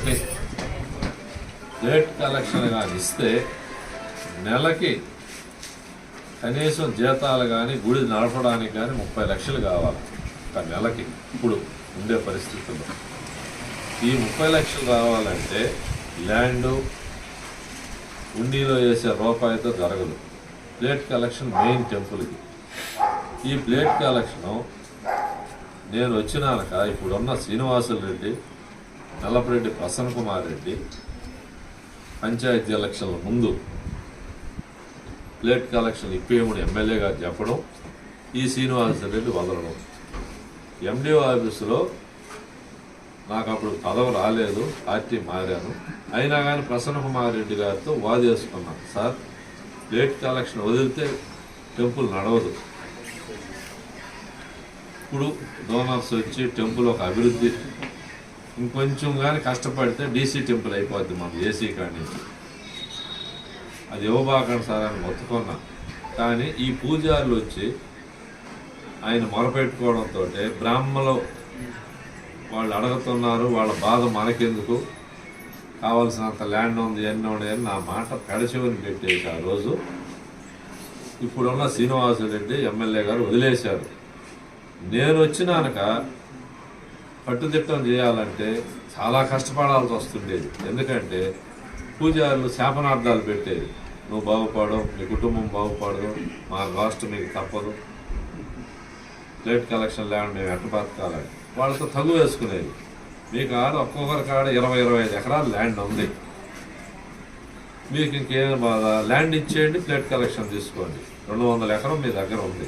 ఒకటి plate collection కానీ ఇస్తే నెలకి కనీసం జీతాలు కానీ గుడి నడపడానికి కానీ ముప్పై లక్షలు కావాలి. ఒక నెలకి ఇప్పుడు ఉండే పరిస్థితుల్లో. ఈ ముప్పై లక్షలు రావాలంటే ల్యాండు ఉండిలో వేసే రూపాయితో జరగదు. ప్లేట్ కలెక్షన్ మెయిన్ టెంపుల్కి. ఈ ప్లేట్ కలెక్షను నేను వచ్చినాక ఇప్పుడున్న శ్రీనివాసులు రెడ్డి నల్లపరెడ్డి ప్రసన్న కుమార్ రెడ్డి పంచాయతీ ఎలక్షన్ల ముందు ప్లేట్ కలెక్షన్ ఇప్పేయమని ఎమ్మెల్యే గారు చెప్పడం ఈ శ్రీనివాస రెడ్డి వదలడం. ఎండిఓ ఆఫీసులో నాకు అప్పుడు పదవి రాలేదు పార్టీ మారాను. అయినా కానీ ప్రసన్న కుమార్ రెడ్డి గారితో వాదేసుకున్నాను సార్ ప్లేట్ కలెక్షన్ వదిలితే టెంపుల్ నడవదు. ఇప్పుడు డోనర్స్ వచ్చి టెంపుల్ ఒక అభివృద్ధి ఇంకొంచెం కానీ కష్టపడితే డీసీ టెంపుల్ అయిపోద్ది మాకు ఏసీ కానీ అది ఇవ్వబాకండి సార్ అని మొత్తుకున్నా. కానీ ఈ పూజారులు వచ్చి ఆయన మొరపెట్టుకోవడంతో బ్రాహ్మలు వాళ్ళు అడుగుతున్నారు వాళ్ళ బాధ మనకెందుకు? కావాల్సినంత ల్యాండ్ ఉంది ఎన్ని ఉన్నాయని నా మాట కడచివని పెట్టేసి ఆ రోజు ఇప్పుడున్న శ్రీనివాసరెడ్డి ఎమ్మెల్యే గారు వదిలేశారు. నేను వచ్చినాక కట్టుదిట్టం చేయాలంటే చాలా కష్టపడాల్సి వస్తుండేది. ఎందుకంటే పూజారులు శాపనార్థాలు పెట్టేది. నువ్వు బాగుపడవు నీ కుటుంబం బాగుపడదు మా కాస్ట్ మీకు తప్పదు. ప్లేట్ కలెక్షన్ ల్యాండ్ మేము ఎట్ట బతకాలని. వాళ్ళతో తగు వేసుకునేది. మీ కాడ ఒక్కొక్కరి కాడ ఇరవై ఇరవై ఐదు ఎకరాలు ల్యాండ్ ఉంది. మీకు ఇంకేం బాధ? ల్యాండ్ ఇచ్చేయండి ప్లేట్ కలెక్షన్ తీసుకోండి. రెండు వందల ఎకరం మీ దగ్గర ఉంది.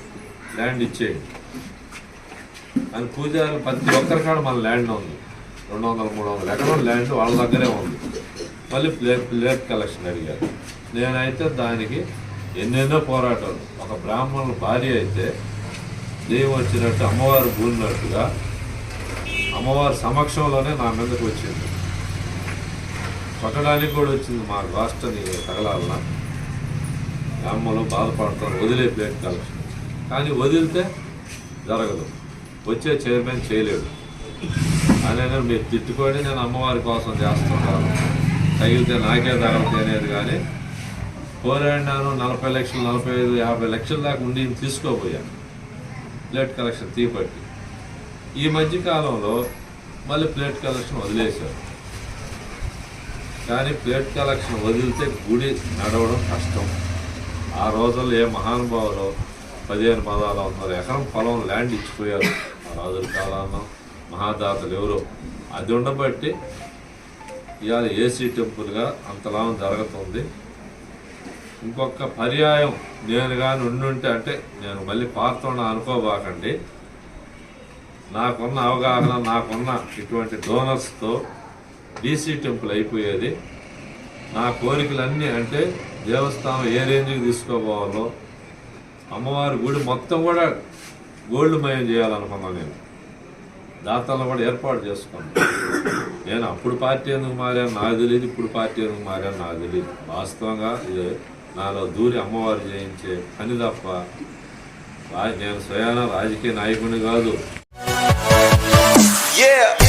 ల్యాండ్ ఇచ్చేయండి. అని పూజారి ప్రతి ఒక్కరి కాడ మన ల్యాండ్ ఉంది. రెండు వందల మూడు వందల ఎకరం ల్యాండ్ వాళ్ళ దగ్గరే ఉంది. మళ్ళీ ప్లేట్ ప్లేట్ కలెక్షన్ అడిగారు. నేనైతే దానికి ఎన్నెన్నో పోరాటాలు. ఒక బ్రాహ్మణుల భార్య అయితే దెయ్యం వచ్చినట్టు అమ్మవారు కూలినట్టుగా అమ్మవారి సమక్షంలోనే నా మీదకు వచ్చింది. కొట్టడానికి కూడా వచ్చింది మా రాష్ట్రాన్ని తగలాలన. అమ్మలు బాధపడతారు వదిలే ప్లేట్ కలెక్షన్. కానీ వదిలితే జరగదు. వచ్చే చైర్మన్ చేయలేడు. ఆయన మీరు తిట్టుకొని నేను అమ్మవారి కోసం చేస్తున్నాను. తగిలితే నాకే తగలితే అనేది కానీ పోరాడినాను నలభై లక్షలు నలభై ఐదు యాభై లక్షల దాకా ఉండి తీసుకోపోయాను ప్లేట్ కలెక్షన్ తీపట్టి. ఈ మధ్య కాలంలో మళ్ళీ ప్లేట్ కలెక్షన్ వదిలేశారు. కానీ ప్లేట్ కలెక్షన్ వదిలితే గుడి నడవడం కష్టం. ఆ రోజుల్లో ఏ మహానుభావులు పదిహేను పదాలు వందల ఎకరం పొలం ల్యాండ్ ఇచ్చిపోయారు. ఆ రాజుల కాలంలో మహాదాతలు ఎవరో. అది ఉండబట్టి ఇవాళ ఏసీ టెంపుల్గా అంతలా జరుగుతుంది. ఇంకొక పర్యాయం నేను కానీ ఉండుంటే అంటే నేను మళ్ళీ పారుతున్నా అనుకోబాకండి. నాకున్న అవగాహన నాకున్న ఇటువంటి డోనర్స్తో డీసీ టెంపుల్ అయిపోయేది. నా కోరికలన్నీ అంటే దేవస్థానం ఏ రేంజ్కి తీసుకోపోవాలో అమ్మవారి గుడి మొత్తం కూడా గోల్డ్ మయం చేయాలనుకున్నాను నేను. దాతలను కూడా ఏర్పాటు చేసుకున్నాను నేను అప్పుడు పార్టీ ఎందుకు మారాను? నాకు తెలియదు ఇప్పుడు పార్టీ ఎందుకు మారాను? నాకు తెలియదు వాస్తవంగా ఇది నాలో దూరి అమ్మవారు చేయించే పని తప్ప రా- నేను స్వయాన రాజకీయ నాయకుడిని కాదు. Yeah.